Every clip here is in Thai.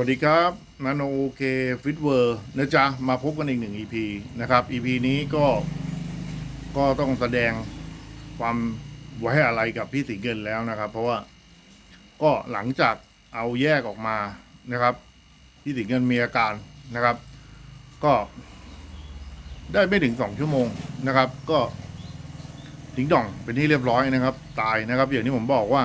วัสดีครับนาโนเคฟิตเวอร์นะจ๊ะ มาพบกันอีกหนึ่ง EP นะครับ EP นี้ก็ก็ต้องแสดงความไว้อะไรกับพี่สิงเกินแล้วนะครับ เพราะว่าก็หลังจากเอาแยกออกมานะครับ พี่สิงเกินมีอาการนะครับ ก็ ได้ไม่ถึงสองชั่วโมงนะครับ ก็ทิ้งด่องเป็นที่เรียบร้อยนะครับ ตายนะครับ อย่างที่ผมบอกว่า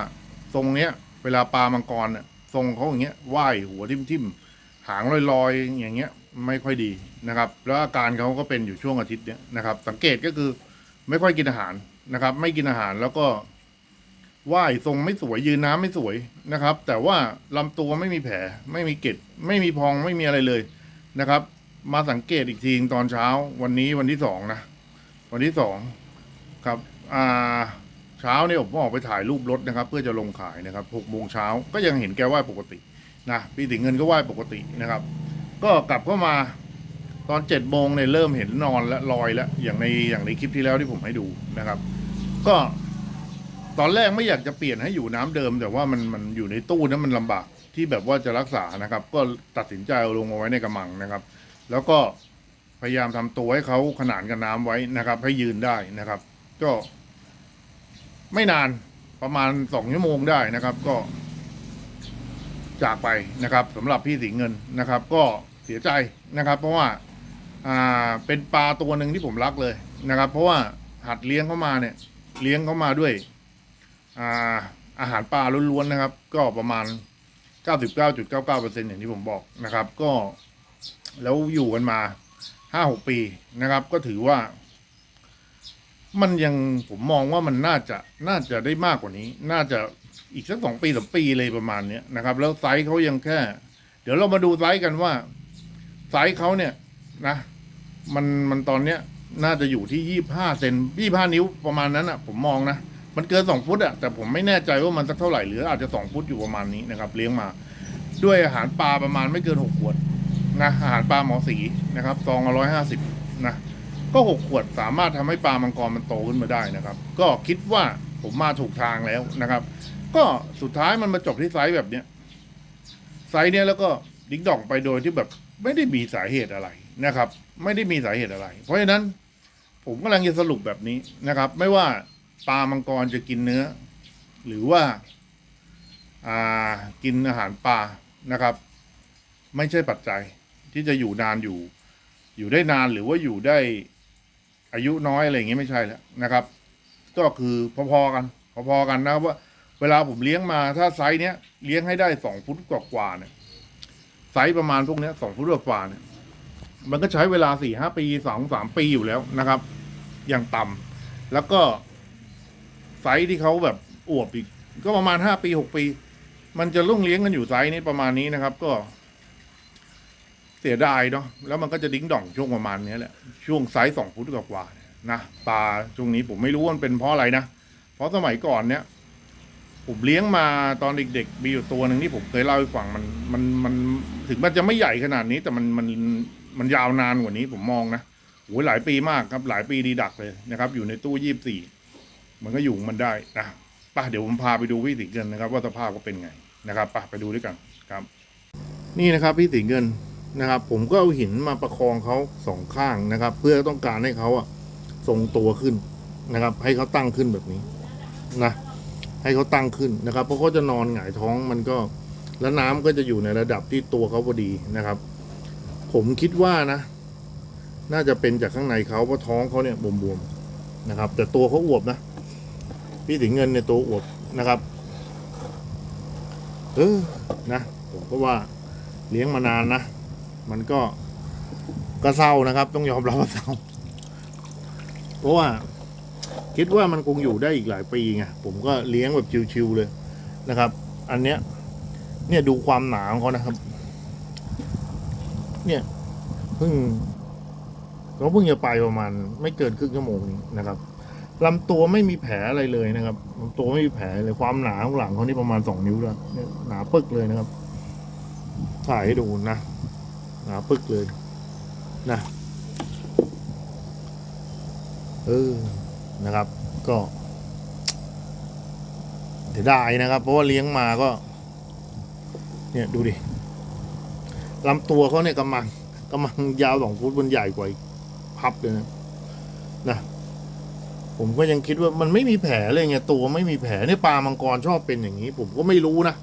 ทรงเนี้ย เวลาปลามังกรเนี่ย ทรงเขาอย่างเงี้ยว่ายหัวทิ่มทิ่มๆหางลอยๆ อย่างเงี้ยไม่ค่อยดีนะครับ แล้วอาการเขาก็เป็นอยู่ช่วงอาทิตย์เนี้ยนะครับ สังเกตก็คือไม่ค่อยกินอาหารนะครับ ไม่กินอาหารแล้วก็ว่ายทรงไม่สวยยืนน้ำไม่สวยนะครับ แต่ว่าลำตัวไม่มีแผล ไม่มีเกล็ดไม่มีพองไม่มีอะไรเลยนะครับ มาสังเกตอีกทีตอนเช้า วันนี้วันที่สองนะ วันที่สองครับ อ่า เช้าเนี่ยผมออกไปถ่ายรูปรถนะครับ เพื่อจะลงขายนะครับหกโมงเช้าก็ยังเห็นแกว่ายปกตินะพี่สิงเงินก็ว่ายปกตินะครับ ก็กลับเข้ามาตอนเจ็ดโมงเนี่ยเริ่มเห็นนอนและลอยแล้วอย่างในอย่างในคลิปที่แล้วที่ผมให้ดูนะครับ ก็ตอนแรกไม่อยากจะเปลี่ยนให้อยู่น้ำเดิม แต่ว่ามันมันอยู่ในตู้นั้นมันลำบากที่แบบว่าจะรักษานะครับ ก็ตัดสินใจเอาลงมาไว้ในกระมังนะครับ แล้วก็พยายามทำตัวให้เขาขนานกับน้ำไว้นะครับ ให้ยืนได้นะครับ ก็ ไม่นานประมาณสองชั่วโมงได้นะครับ ก็ จากไปนะครับสำหรับพี่สีเงินนะครับ ก็เสียใจนะครับ เพราะว่าอ่าเป็นปลาตัวหนึ่งที่ผมรักเลยนะครับ เพราะว่าหัดเลี้ยงเข้ามาเนี่ย เลี้ยงเข้ามาด้วยอ่าอาหารปลาล้วนๆนะครับ ก็ประมาณ 99.99%อย่างที่ผมบอกนะครับ ก็แล้วอยู่กันมาห้าหกปีนะครับ ก็ถือว่า มันยังผมมองว่ามันน่าจะน่าจะได้มากกว่านี้ น่าจะอีกสักสองปีสามปีเลยประมาณเนี้ยนะครับ แล้วไซส์เขายังแค่ เดี๋ยวเรามาดูไซส์กันว่าไซส์เขาเนี่ยนะมันมันตอนเนี้ยน่าจะอยู่ที่ยี่ห้าเซนยี่ห้านิ้วประมาณนั้นอะ ผมมองนะ มันเกินสองฟุตอะแต่ผมไม่แน่ใจว่ามันสักเท่าไหร่หรืออาจจะสองฟุตอยู่ประมาณนี้นะครับ เลี้ยงมา ด้วยอาหารปลาประมาณไม่เกินหกขวดนะอาหารปลาหมอสีนะครับซองละร้อยห้าสิบนะ ก็หกขวดสามารถทำให้ปลามังกรมันโตขึ้นมาได้นะครับ ก็คิดว่าผมมาถูกทางแล้วนะครับ ก็สุดท้ายมันมาจบที่ไซส์แบบเนี้ยไซส์เนี้ยแล้วก็ดิ้งดองไปโดยที่แบบไม่ได้มีสาเหตุอะไรนะครับ ไม่ได้มีสาเหตุอะไร เพราะฉะนั้นผมกำลังจะสรุปแบบนี้นะครับ ไม่ว่าปลามังกรจะกินเนื้อ หรือว่าอ่ากินอาหารปลานะครับ ไม่ใช่ปัจจัยที่จะอยู่นานอยู่ อยู่ได้นานหรือว่าอยู่ได้ อายุน้อยอะไรอย่างเงี้ยไม่ใช่แล้วนะครับ ก็คือพอๆกันพอๆกันนะครับว่าเวลาผมเลี้ยงมาถ้าไซส์เนี้ยเลี้ยงให้ได้สองฟุตกว่าๆเนี่ยไซส์ประมาณพวกเนี้ยสองฟุตกว่าเนี่ยมันก็ใช้เวลาสี่ห้าปีสองสามปีอยู่แล้วนะครับ อย่างต่ำแล้วก็ไซส์ที่เขาแบบอวบอีก ก็ประมาณห้าปีหกปี มันจะลุ่งเลี้ยงกันอยู่ไซส์นี้ประมาณนี้นะครับ ก็ เสียดายเนาะแล้วมันก็จะดิ้งด่องช่วงประมาณนี้แหละ ช่วงไซส์สองฟุตกว่าๆนะปลาช่วงนี้ผมไม่รู้ว่ามันเป็นเพราะอะไรนะ เพราะสมัยก่อนเนี้ยผมเลี้ยงมาตอนเด็กๆมีอยู่ตัวหนึ่งที่ผมเคยเล่าให้ฟังมันมันมันถึงมันจะไม่ใหญ่ขนาดนี้ แต่มันมันมันยาวนานกว่านี้ผมมองนะโอ้ยหลายปีมากครับ หลายปีดีดักเลยนะครับ อยู่ในตู้ยี่สิบสี่มันก็อยู่มันได้นะป่ะเดี๋ยวผมพาไปดูพี่สิงเงินนะครับ ว่าสภาพก็เป็นไงนะครับป่ะไปดูด้วยกันครับ นี่นะครับพี่สิงเงิน นะครับ ผมก็เอาหินมาประคองเขาสองข้างนะครับ เพื่อต้องการให้เขาอะทรงตัวขึ้นนะครับ ให้เขาตั้งขึ้นแบบนี้นะให้เขาตั้งขึ้นนะครับ เพราะเขาจะนอนหงายท้องมันก็ แล้วน้ำก็จะอยู่ในระดับที่ตัวเขาพอดีนะครับ ผมคิดว่านะ น่าจะเป็นจากข้างในเขาเพราะท้องเขาเนี่ยบวมๆนะครับ แต่ตัวเขาอวบนะพี่สิงเงินเนี่ยตัวอวบนะครับ เออนะผมก็ว่าเลี้ยงมานานนะ มันก็ก็เศร้านะครับ ต้องยอมรับว่าเศร้าเพราะว่า คิดว่ามันคงอยู่ได้อีกหลายปีไงผมก็เลี้ยงแบบชิวๆเลยนะครับ อันเนี้ย เนี่ยดูความหนาของเขานะครับ เนี่ยเพิ่งเขาเพิ่งจะไปประมาณไม่เกินครึ่งชั่วโมงนี้นะครับลำตัวไม่มีแผลอะไรเลยนะครับลำตัวไม่มีแผลเลยความหนาของหลังเขานี่ประมาณสองนิ้วแล้วหนาปึกเลยนะครับ ถ่ายให้ดูนะ หนาปึกเลยนะเออนะครับ ก็เสียดายนะครับ เพราะว่าเลี้ยงมาก็ เนี่ยดูดิลำตัวเขาเนี่ยกำมังกำมังยาวสองฟุตมันใหญ่กว่าอีกพับเลยนะนะผมก็ยังคิดว่ามันไม่มีแผลเลยไงตัวไม่มีแผลเนี่ยปลามังกรชอบเป็นอย่างนี้ ผมก็ไม่รู้นะ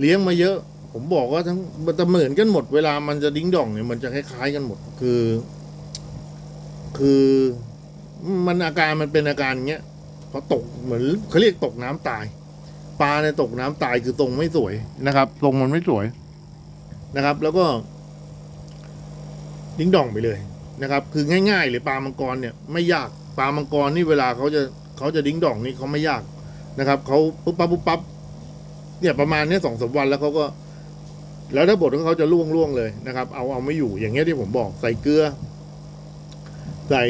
เลี้ยงมาเยอะ ผมบอกว่าทั้งมันจะเหมือนกันหมดเวลามันจะดิ้งด่องเนี่ยมันจะคล้ายๆกันหมด คือ คือมันอาการมันเป็นอาการอย่างเงี้ยพอตกเหมือนเขาเรียกตกน้ำตาย ปลาในตกน้ำตายคือทรงไม่สวยนะครับทรงมันไม่สวยนะครับ แล้วก็ ดิ้งด่องไปเลยนะครับ คือง่ายๆเลยปลามังกรเนี่ยไม่ยากปลามังกรนี่เวลาเขาจะเขาจะดิ้งด่องนี่เขาไม่ยากนะครับเขาปุ๊บปั๊บปุ๊บปั๊บเนี่ยประมาณนี้สองสามวันแล้วเขาก็ แล้วถ้าบดก็เขาจะล่วงล่วงเลยนะครับ เอาเอาไม่อยู่อย่างเงี้ยที่ผมบอกใส่เกลือ ใส่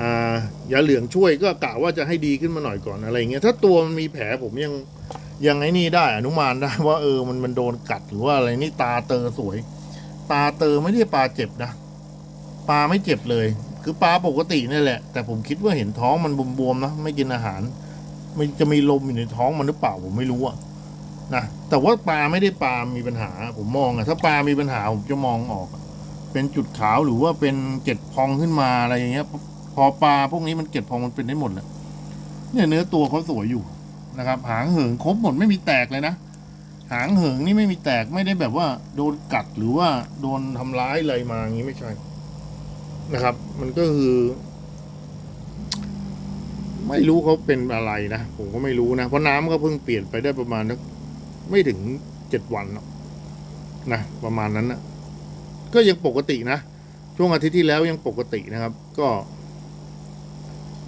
อ่ายาเหลืองช่วยก็กะว่าจะให้ดีขึ้นมาหน่อยก่อนอะไรเงี้ยถ้าตัวมันมีแผลผมยังยังไอ้นี่ได้อนุมานได้ว่าเออมันมันโดนกัดหรือว่าอะไรนี่ตาเตอสวย ตาเตอไม่ได้ปลาเจ็บนะปลาไม่เจ็บเลย คือปลาปกตินี่แหละ แต่ผมคิดว่าเห็นท้องมันบวมๆนะไม่กินอาหาร มันจะมีลมอยู่ในท้องมันหรือเปล่าผมไม่รู้อะ นะแต่ว่าปลาไม่ได้ปลามีปัญหา ผมมองอะถ้าปลามีปัญหาผมจะมองออก เป็นจุดขาวหรือว่าเป็นเกล็ดพองขึ้นมาอะไรอย่างเงี้ย พอปลาพวกนี้มันเกล็ดพองมันเป็นได้หมดแหละเนี่ยเนื้อตัวเขาสวยอยู่นะครับ หางเหิงครบหมดไม่มีแตกเลยนะหางเหิงนี่ไม่มีแตกไม่ได้แบบว่า โดนกัดหรือว่าโดนทำร้ายอะไรมาอย่างนี้ไม่ใช่นะครับ มันก็คือ ไม่รู้เขาเป็นอะไรนะผมก็ไม่รู้นะเพราะน้ำก็เพิ่งเปลี่ยนไปได้ประมาณนัก ไม่ถึงเจ็ดวันนะประมาณนั้นนะก็ยังปกตินะ ช่วงอาทิตย์ที่แล้วยังปกตินะครับ ก็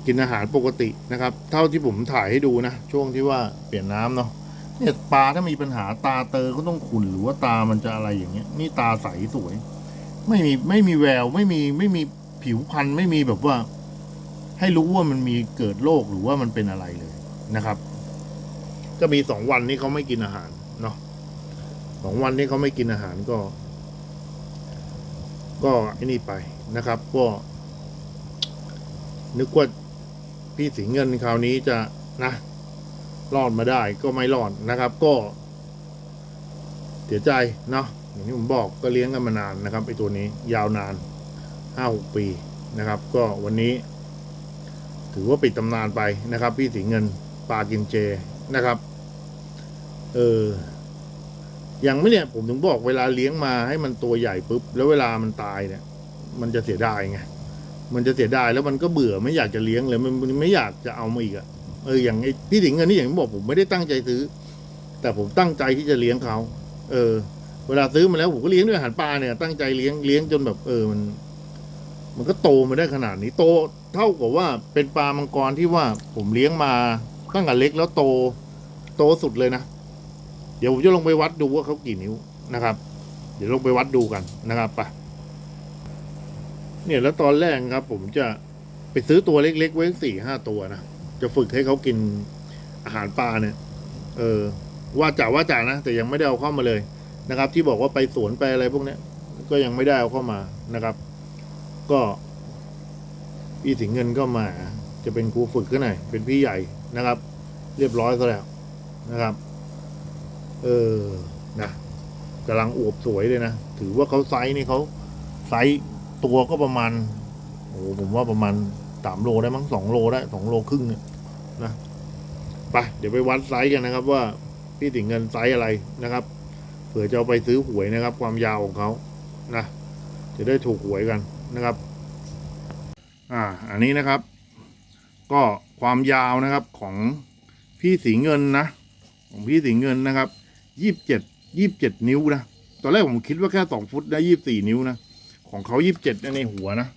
กินอาหารปกตินะครับ เท่าที่ผมถ่ายให้ดูนะ ช่วงที่ว่าเปลี่ยนน้ำเนาะเนี่ยปลาถ้ามีปัญหาตาเตอก็ต้องขุ่นหรือว่าตามันจะอะไรอย่างเงี้ย นี่ตาใสสวย ไม่มีไม่มีแววไม่มีไม่มีผิวพรรณไม่มีแบบว่า ให้รู้ว่ามันมีเกิดโรคหรือว่ามันเป็นอะไรเลยนะครับ ก็มีสองวันนี้เขาไม่กินอาหารเนาะสองวันนี้เขาไม่กินอาหารก็ ก็ไอ้นี่ไปนะครับ ก็ นึกว่าพี่สีเงินคราวนี้จะนะรอดมาได้ก็ไม่รอดนะครับ ก็เสียใจเนาะอย่างที่ผมบอกก็เลี้ยงกันมานานนะครับไอตัวนี้ยาวนานห้าหกปีนะครับ ก็วันนี้ ถือว่าปิดตำนานไปนะครับ พี่สีเงินปลากินเจ นะครับ เอออยังไม่เนี่ยผมถึงบอกเวลาเลี้ยงมาให้มันตัวใหญ่ปุ๊บ แล้วเวลามันตายเนี่ย มันจะเสียดายไงมันจะเสียดายแล้วมันก็เบื่อไม่อยากจะเลี้ยงเลยมันมันไม่อยากจะเอามาอีกอะเอออย่างไอ้พี่ถิงเงินนี่อย่างที่บอกผมไม่ได้ตั้งใจซื้อ แต่ผมตั้งใจที่จะเลี้ยงเขาเออ เวลาซื้อมาแล้วผมก็เลี้ยงด้วยอาหารปลาเนี่ย ตั้งใจเลี้ยงเลี้ยงจนแบบเออมัน มันก็โตมาได้ขนาดนี้โต เท่ากับว่าเป็นปลามังกรที่ว่าผมเลี้ยงมา ตั้งแต่เล็กแล้วโตโตสุดเลยนะ เดี๋ยวผมจะลงไปวัดดูว่าเขากี่นิ้วนะครับ เดี๋ยวลงไปวัดดูกันนะครับไปเนี่ยแล้วตอนแรกครับ ผมจะไปซื้อตัวเล็ก ๆ ไว้สี่ห้าตัวนะจะฝึกให้เขากินอาหารปลาเนี่ย เออ ว่าจ่าว่าจ่านะ แต่ยังไม่ได้เอาเข้ามาเลยนะครับ ที่บอกว่าไปสวนไปอะไรพวกเนี้ย ก็ยังไม่ได้เอาเข้ามานะครับ ก็พี่สิงเงินก็มา จะเป็นครูฝึกก็หน่อยเป็นพี่ใหญ่ นะครับ เรียบร้อยซะแล้วนะครับ เออนะกำลังอวบสวยเลยนะ ถือว่าเขาไซส์นี่เขาไซส์ตัวก็ประมาณโอ้ผมว่าประมาณสามโลได้มั้งสองโลได้สองโลครึ่งเนี่ยนะไปเดี๋ยวไปวัดไซส์กันนะครับ ว่าพี่ถึงเงินไซส์อะไรนะครับเผื่อจะเอาไปซื้อหวยนะครับ ความยาวของเขานะจะได้ถูกหวยกันนะครับ อ่า อันนี้นะครับ ก็ ความยาวนะครับของพี่สีเงินนะ ของพี่สีเงินนะครับยี่สิบเจ็ดยี่สิบเจ็ดนิ้วนะตอนแรกผมคิดว่าแค่สองฟุตได้ยี่สิบสี่นิ้วนะของเขายี่สิบเจ็ดในหัวนะ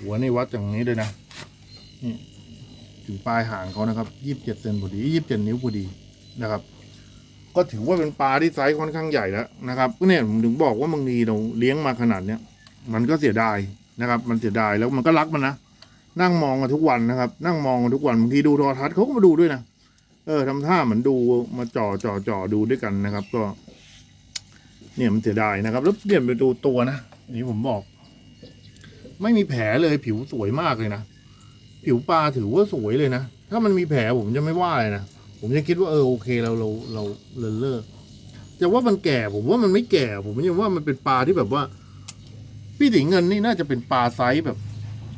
หัวในวัดอย่างนี้เลยนะนี่ถึงปลายหางเขานะครับยี่สิบเจ็ดเซนพอดียี่สิบเจ็ดนิ้วพอดีนะครับก็ถือว่าเป็นปลาที่ไซส์ค่อนข้างใหญ่แล้วนะครับก็เนี่ยผมถึงบอกว่าบางทีเราเลี้ยงมาขนาดเนี้ยมันก็เสียดายนะครับ มันเสียดายแล้วมันก็รักมันนะ นั่งมองกันทุกวันนะครับ นั่งมองกันทุกวันบางทีดูโทรทัศน์เขาก็มาดูด้วยนะเออทำท่าเหมือนดูมาจ่อจ่อจ่อดูด้วยกันนะครับ ก็ เนี่ยมันเสียดายนะครับ แล้วเปลี่ยนไปดูตัวนะนี้ผมบอก ไม่มีแผลเลยผิวสวยมากเลยนะผิวปลาถือว่าสวยเลยนะถ้ามันมีแผลผมจะไม่ว่าเลยนะผมจะคิดว่าเออโอเคเราเราเราเลอะเลอะจะว่ามันแก่ผมว่ามันไม่แก่ ผมยังว่ามันเป็นปลาที่แบบว่า พี่สีเงินนี่น่าจะเป็นปลาไซส์แบบ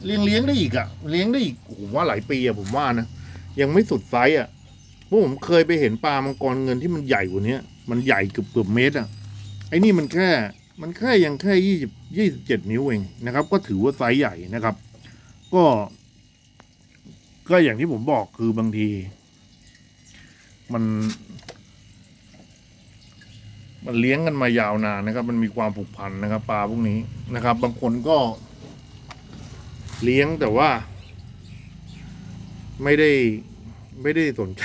เลี้ยงเลี้ยงได้อีกอะเลี้ยงได้อีกผมว่าหลายปีอะผมว่านะยังไม่สุดไซส์อะเพราะผมเคยไปเห็นปลามังกรเงินที่มันใหญ่กว่านี้มันใหญ่เกือบเกือบเมตรอะไอ้นี่มันแค่มันแค่ยังแค่ยี่สิบยี่สิบเจ็ดนิ้วเองนะครับ ก็ถือว่าไซส์ใหญ่นะครับ ก็ ก็อย่างที่ผมบอกคือบางที มัน มันเลี้ยงกันมายาวนานนะครับ มันมีความผูกพันนะครับ ปลาพวกนี้นะครับ บางคนก็ เลี้ยงแต่ว่า ไม่ได้ไม่ได้สนใจ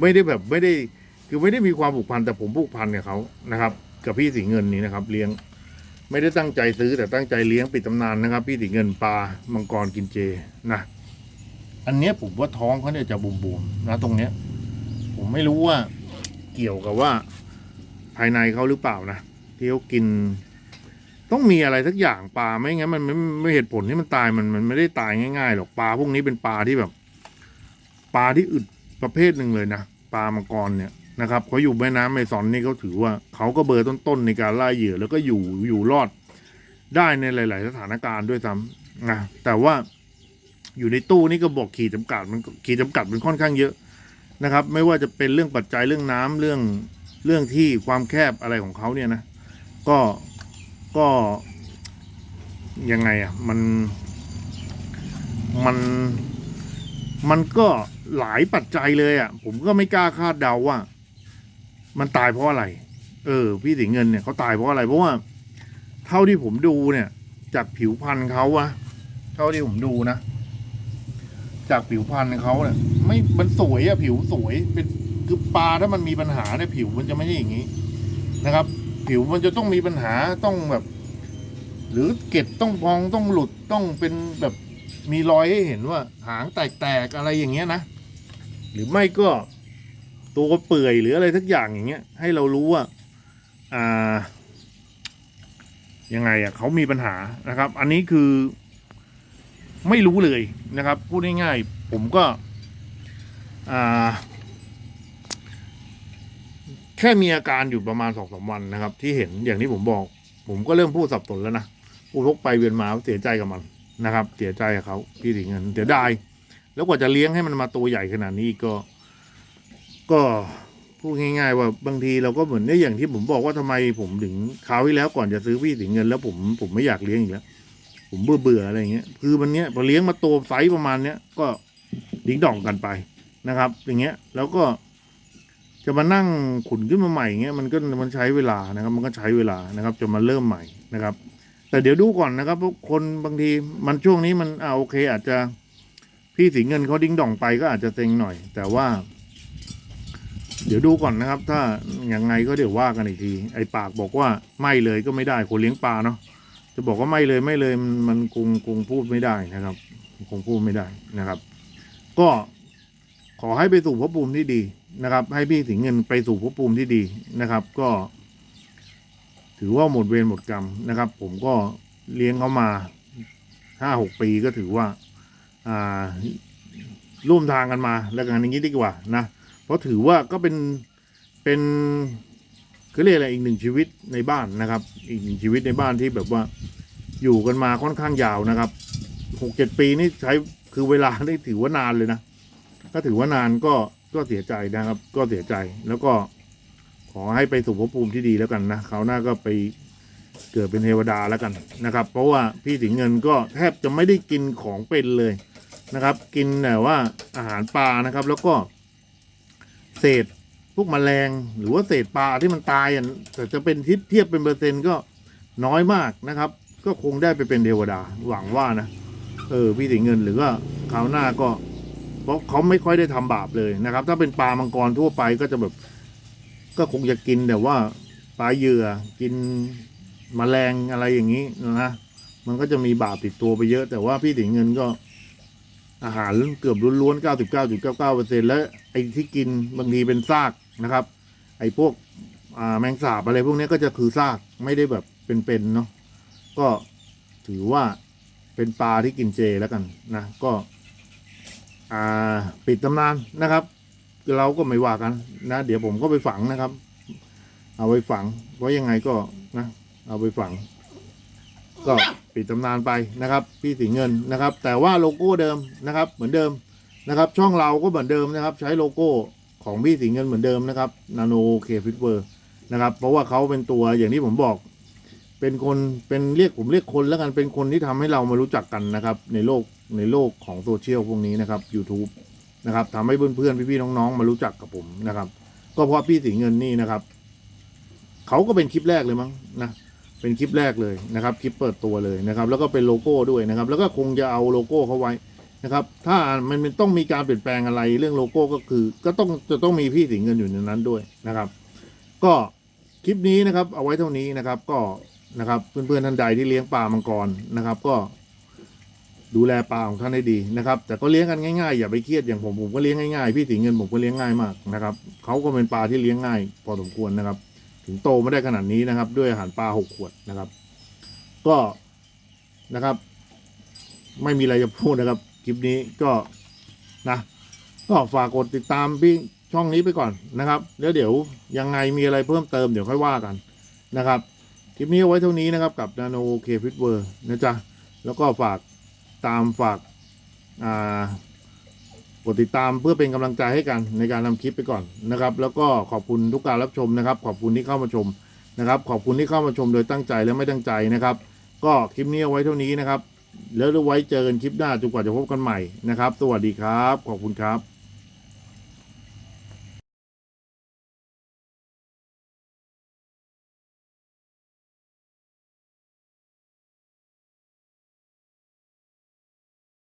ไม่ได้แบบไม่ได้ คือไม่ได้มีความผูกพันแต่ผมผูกพันกับเขานะครับ กับพี่สีเงินนี้นะครับ เลี้ยง ไม่ได้ตั้งใจซื้อแต่ตั้งใจเลี้ยงปิดตำนานนะครับ พี่สีเงินปลามังกรกินเจนะอันเนี้ยผมว่าท้องเขาเนี่ยจะบวมๆนะตรงเนี้ย ผมไม่รู้ว่าเกี่ยวกับว่า ภายในเขาหรือเปล่านะที่เขากิน ต้องมีอะไรสักอย่างปลาไม่งั้นมันไม่ไม่เหตุผลที่มันตายมันมันไม่ได้ตายง่ายๆหรอกปลาพวกนี้เป็นปลาที่แบบปลาที่อึดประเภทหนึ่งเลยนะปลามังกรเนี่ยนะครับเขาอยู่แม่น้ำเมซอนนี่เขาถือว่าเขาก็เบอร์ต้นๆในการล่าเหยื่อแล้วก็อยู่อยู่รอดได้ในหลาย ๆ สถานการณ์ด้วยซ้ำนะแต่ว่าอยู่ในตู้นี่ก็บอกขีดจำกัดมันขีดจำกัดมันค่อนข้างเยอะนะครับ ไม่ว่าจะเป็นเรื่องปัจจัยเรื่องน้ำเรื่องเรื่องที่ความแคบอะไรของเขาเนี่ยนะก็ ก็ยังไงอะมันมันมันก็หลายปัจจัยเลยอะ ผมก็ไม่กล้าคาดเดาว่า มันตายเพราะอะไร เออ พี่สีเงินเนี่ยเขาตายเพราะอะไร เพราะว่า เท่าที่ผมดูเนี่ย จากผิวพรรณเขาอะเท่าที่ผมดูนะจากผิวพรรณเขาเนี่ยไม่มันสวยอะผิวสวยเป็นคือปลาถ้ามันมีปัญหาเนี่ยผิวมันจะไม่ใช่อย่างนี้นะครับ ผิวมันจะต้องมีปัญหาต้องแบบ หรือเกล็ดต้องพองต้องหลุดต้องเป็นแบบมีรอยให้เห็นว่า หางแตกๆอะไรอย่างเงี้ยนะ หรือไม่ก็ตัวเปื่อยหรืออะไรทักอย่างอย่างเงี้ย ให้เรารู้ว่าอ่ายังไงอะเขามีปัญหานะครับ อันนี้คือไม่รู้เลยนะครับ พูดง่ายๆผมก็อ่า แค่มีอาการอยู่ประมาณสองสามวันนะครับ ที่เห็นอย่างที่ผมบอก ผมก็เริ่มพูดสับสนแล้วนะพูดวกไปเวียนมาเสียใจกับมันนะครับ เสียใจกับเขาพี่ถึงเงินเสียดายแล้วกว่าจะเลี้ยงให้มันมาตัวใหญ่ขนาดนี้ก็ ก็พูดง่าย ๆ ว่าบางทีเราก็เหมือนในอย่างที่ผมบอกว่าทำไมผมถึงคราวที่แล้วก่อนจะซื้อพี่ถึงเงิน แล้วผมผมไม่อยากเลี้ยงอีกแล้วผมเบื่อเบื่ออะไรอย่างเงี้ยคือมันเนี้ยพอเลี้ยงมาตัวไซส์ประมาณเนี้ยก็ดิ้งด่องกันไปนะครับ อย่างเงี้ย แล้วก็ จะมานั่งขุนขึ้นมาใหม่เงี้ยมันก็มันใช้เวลานะครับ มันก็ใช้เวลานะครับจะมาเริ่มใหม่นะครับ แต่เดี๋ยวดูก่อนนะครับเพราะคนบางทีมันช่วงนี้มันอ่าโอเค อาจจะพี่สีเงินเขาดิ้งด่องไปก็อาจจะเซ็งหน่อย แต่ว่า เดี๋ยวดูก่อนนะครับ ถ้าอย่างไงก็เดี๋ยวว่ากันอีกทีไอ้ปากบอกว่าไม่เลยก็ไม่ได้คนเลี้ยงปลาเนาะจะบอกว่าไม่เลยไม่เลยมันคงคงพูดไม่ได้นะครับ คงพูดไม่ได้นะครับ ก็ ขอให้ไปสู่ภพภูมิที่ดีนะครับ ให้พี่สิงเงินไปสู่ภพภูมิที่ดีนะครับ ก็ ถือว่าหมดเวรหมดกรรมนะครับ ผมก็เลี้ยงเขามาห้าหกปีก็ถือว่า อ่าร่วมทางกันมา แล้วกันอย่างนี้ดีกว่านะเพราะถือว่าก็เป็นเป็นเขาเรียกอะไรอีกหนึ่งชีวิตในบ้านนะครับ อีกหนึ่งชีวิตในบ้านที่แบบว่าอยู่กันมาค่อนข้างยาวนะครับหกเจ็ดปีนี่ใช้คือเวลาได้ถือว่านานเลยนะ ถ้าถือว่านานก็ก็เสียใจนะครับ ก็เสียใจแล้วก็ขอให้ไปสู่ภพภูมิที่ดีแล้วกันนะเขาวหน้าก็ไปเกิดเป็นเทวดาแล้วกันนะครับ เพราะว่าพี่สิงเงินก็แทบจะไม่ได้กินของเป็นเลยนะครับ กินแต่ว่าอาหารปลานะครับ แล้วก็ เศษพวกแมลงหรือว่าเศษปลาที่มันตายอะแต่จะเป็นทิศเทียบเป็นเปอร์เซ็นต์ก็น้อยมากนะครับ ก็คงได้ไปเป็นเทวดาหวังว่านะเออพี่สิงเงินหรือว่าคราวหน้าก็ เพราะเขาไม่ค่อยได้ทำบาปเลยนะครับ ถ้าเป็นปลามังกรทั่วไปก็จะแบบ ก็คงจะกินแต่ว่าปลาเหยื่อกินมแมลงอะไรอย่างนี้นะมันก็จะมีบาปติดตัวไปเยอะ แต่ว่าพี่สิงเงินก็อาหารเกือบล้วนๆ 99.99%แล้วไอ้ที่กินบางทีเป็นซากนะครับ ไอ้พวกแมงสาบอะไรพวกนี้ก็จะคือซากไม่ได้แบบเป็นๆเนาะก็ถือว่าเป็นปลาที่กินเจแล้วกันนะ ก็ อ่าปิดตำนานนะครับ เราก็ไม่ว่ากันนะเดี๋ยวผมก็ไปฝังนะครับ เอาไว้ฝัง เพราะยังไงก็นะเอาไปฝัง ก็ปิดตำนานไปนะครับ พี่สีเงินนะครับ แต่ว่าโลโก้เดิมนะครับ เหมือนเดิมนะครับ ช่องเราก็เหมือนเดิมนะครับ ใช้โลโก้ของพี่สีเงินเหมือนเดิมนะครับนาโนเคฟิตเวอร์นะครับ เพราะว่าเขาเป็นตัวอย่างที่ผมบอก เป็นคนเป็นเรียกผมเรียกคนแล้วกันเป็นคนที่ทำให้เรามารู้จักกันนะครับ ในโลกในโลกของโซเชียลพวกนี้นะครับ YouTube นะครับทำให้เพื่อนๆพี่ๆน้องๆ มารู้จักกับผมนะครับ ก็เพราะพี่สีเงินนี่นะครับเขาก็เป็นคลิปแรกเลยมั้งนะเป็นคลิปแรกเลยนะครับ คลิปเปิดตัวเลยนะครับ แล้วก็เป็นโลโก้ด้วยนะครับ แล้วก็คงจะเอาโลโก้เขาไว้นะครับ ถ้ามันมันต้องมีการเปลี่ยนแปลงอะไรเรื่องโลโก้ก็คือ ก็ต้องจะต้องมีพี่สิงเงินอยู่ในนั้นด้วยนะครับ ก็คลิปนี้นะครับ เอาไว้เท่านี้นะครับ ก็ นะครับ เพื่อนๆท่านใดที่เลี้ยงปลามังกรนะครับ ก็ดูแลปลาของท่านให้ดีนะครับ แต่ก็เลี้ยงกันง่ายๆอย่าไปเครียดอย่างผมผมก็เลี้ยงง่ายๆพี่สิงเงินผมก็เลี้ยงง่ายมากนะครับเขาก็เป็นปลาที่เลี้ยงง่ายพอสมควรนะครับ ถึงโตไม่ได้ขนาดนี้นะครับ ด้วยอาหารปลาหกขวดนะครับ ก็นะครับ ไม่มีอะไรจะพูดนะครับคลิปนี้ก็นะก็ฝากกดติดตามพี่ช่องนี้ไปก่อนนะครับ แล้วเดี๋ยวยังไงมีอะไรเพิ่มเติมเดี๋ยวค่อยว่ากันนะครับ คลิปนี้เอาไว้เท่านี้นะครับกับนาโนเคฟิตเวอร์นะจ๊ะ แล้วก็ฝากตามฝากอ่ากดติดตามเพื่อเป็นกำลังใจให้กันในการทำคลิปไปก่อนนะครับ แล้วก็ขอบคุณทุกการรับชมนะครับ ขอบคุณที่เข้ามาชมนะครับ ขอบคุณที่เข้ามาชมโดยตั้งใจและไม่ตั้งใจนะครับ ก็คลิปนี้เอาไว้เท่านี้นะครับ แล้วไว้เจอกันคลิปหน้าจนกว่าจะพบกันใหม่นะครับ สวัสดีครับ ขอบคุณครับ